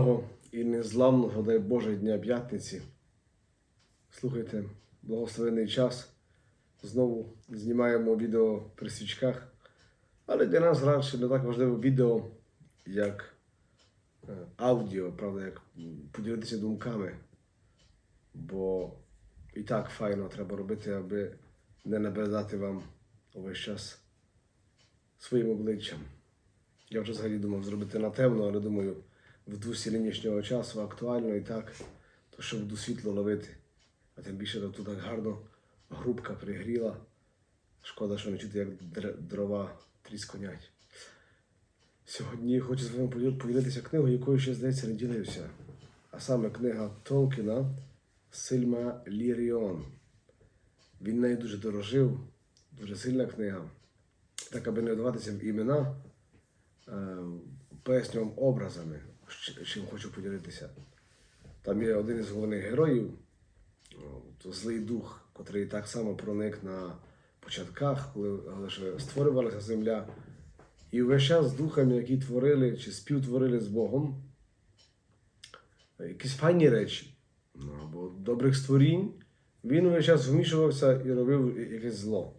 сильного і незламного, дай Боже, Дня П'ятниці. Слухайте, благословений час. Знову знімаємо відео при свічках. Але для нас радше не так важливо відео, як е, аудіо, правда, як поділитися думками. Бо і так файно треба робити, аби не набридати вам увесь час своїм обличчям. Я вже взагалі думав зробити на темно, але думаю, в дусі нинішнього часу актуально і так, то що буду світло ловити. А тим більше тут так гарно грубка пригріла. Шкода, що не чути, як дрова трісконять. Сьогодні хочу з вами поділитися книгою, якою ще, здається, не ділився. А саме книга Толкіна Сильма Ліріон. Він нею дуже дорожив, дуже сильна книга. Так, аби не вдаватися в імена, е, поясню вам образами, чим хочу поділитися. Там є один із головних героїв, то злий дух, котрий так само проник на початках, коли лише створювалася земля. І весь час з духами, які творили чи співтворили з Богом, якісь файні речі, ну, або добрих створінь, він весь час вмішувався і робив якесь зло.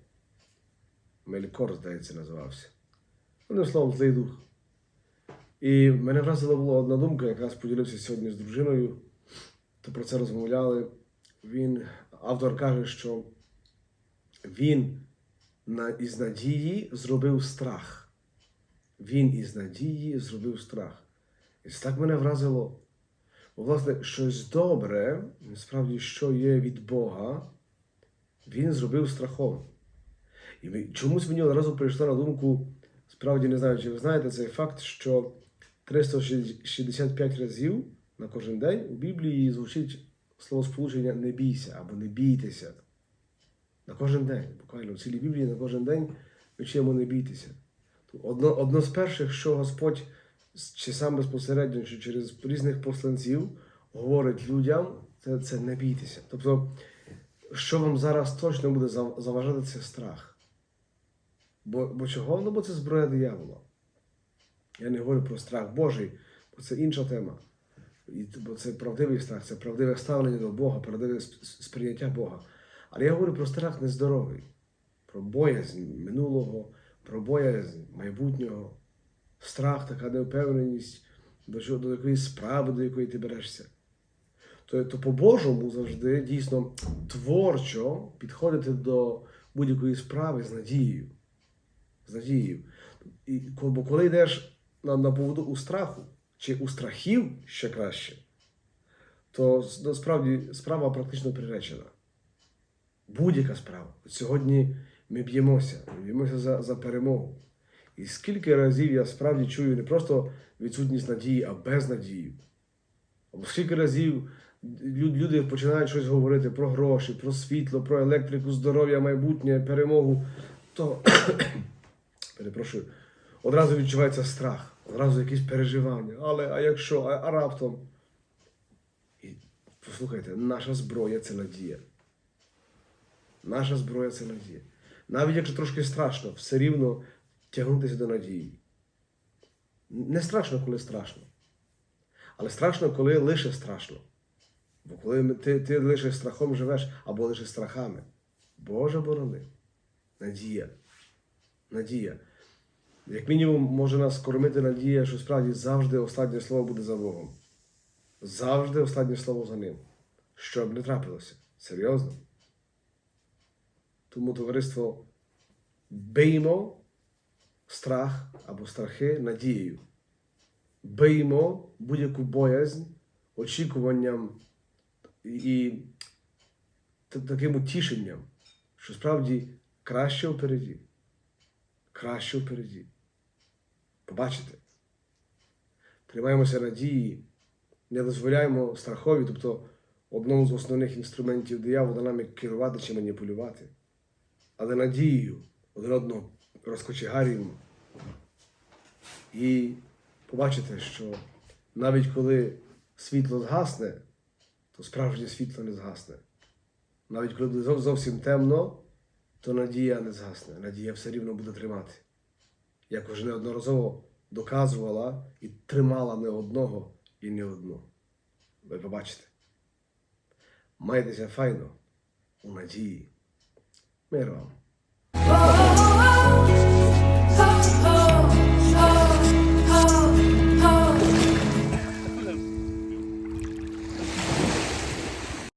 Мелькор, здається, називався. Одним словом, злий дух. І мене вразила була одна думка, якраз поділився сьогодні з дружиною, то про це розмовляли. Він, автор каже, що він із надії зробив страх. Він із надії зробив страх. І це так мене вразило. Бо, власне, щось добре, насправді, що є від Бога, він зробив страхом. І чомусь мені одразу прийшла на думку, справді не знаю, чи ви знаєте цей факт, що 365 разів на кожен день у Біблії звучить словосполучення не бійся або не бійтеся. На кожен день, буквально в цілій Біблії на кожен день ми чуємо не бійтеся. Одно, одно з перших, що Господь чи сам безпосередньо, чи через різних посланців говорить людям, це, це не бійтеся. Тобто, що вам зараз точно буде зав- заважати, це страх. Бо, бо чого? Ну, бо це зброя диявола. Я не говорю про страх Божий, бо це інша тема. І, бо це правдивий страх, це правдиве ставлення до Бога, правдиве сприйняття Бога. Але я говорю про страх нездоровий, про боязнь минулого, про боязнь майбутнього, страх, така невпевненість до, чого, до якоїсь справи, до якої ти берешся. То, то по-божому завжди дійсно творчо підходити до будь-якої справи з надією. З надією. І, бо коли йдеш на, поводу у страху, чи у страхів ще краще, то насправді справа практично приречена. Будь-яка справа. Сьогодні ми б'ємося, ми б'ємося за, за перемогу. І скільки разів я справді чую не просто відсутність надії, а безнадію. Або скільки разів люди починають щось говорити про гроші, про світло, про електрику, здоров'я, майбутнє, перемогу, то перепрошую, одразу відчувається страх, одразу якісь переживання. Але а якщо, а, а раптом? І послухайте, наша зброя це надія. Наша зброя це надія. Навіть якщо трошки страшно, все рівно тягнутися до надії. Не страшно, коли страшно. Але страшно, коли лише страшно. Бо коли ти, ти лише страхом живеш або лише страхами. Боже борони. Надія. Надія. Як мінімум, може нас кормити надія, що справді завжди останнє слово буде за Богом. Завжди останнє слово за ним. Що б не трапилося. Серйозно. Тому товариство биймо страх або страхи надією. Биймо будь-яку боязнь очікуванням і таким утішенням, що справді краще впереді. Краще впереді. Побачите. Тримаємося надії, не дозволяємо страхові, тобто одному з основних інструментів диявола нами керувати чи маніпулювати. Але надією один одного розкочегарюємо. І побачите, що навіть коли світло згасне, то справжнє світло не згасне. Навіть коли буде зовсім темно, то надія не згасне. Надія все рівно буде тримати. Як уже неодноразово доказувала і тримала не одного І не одну. Ви побачите. Майтеся файно, у надії. Мир вам.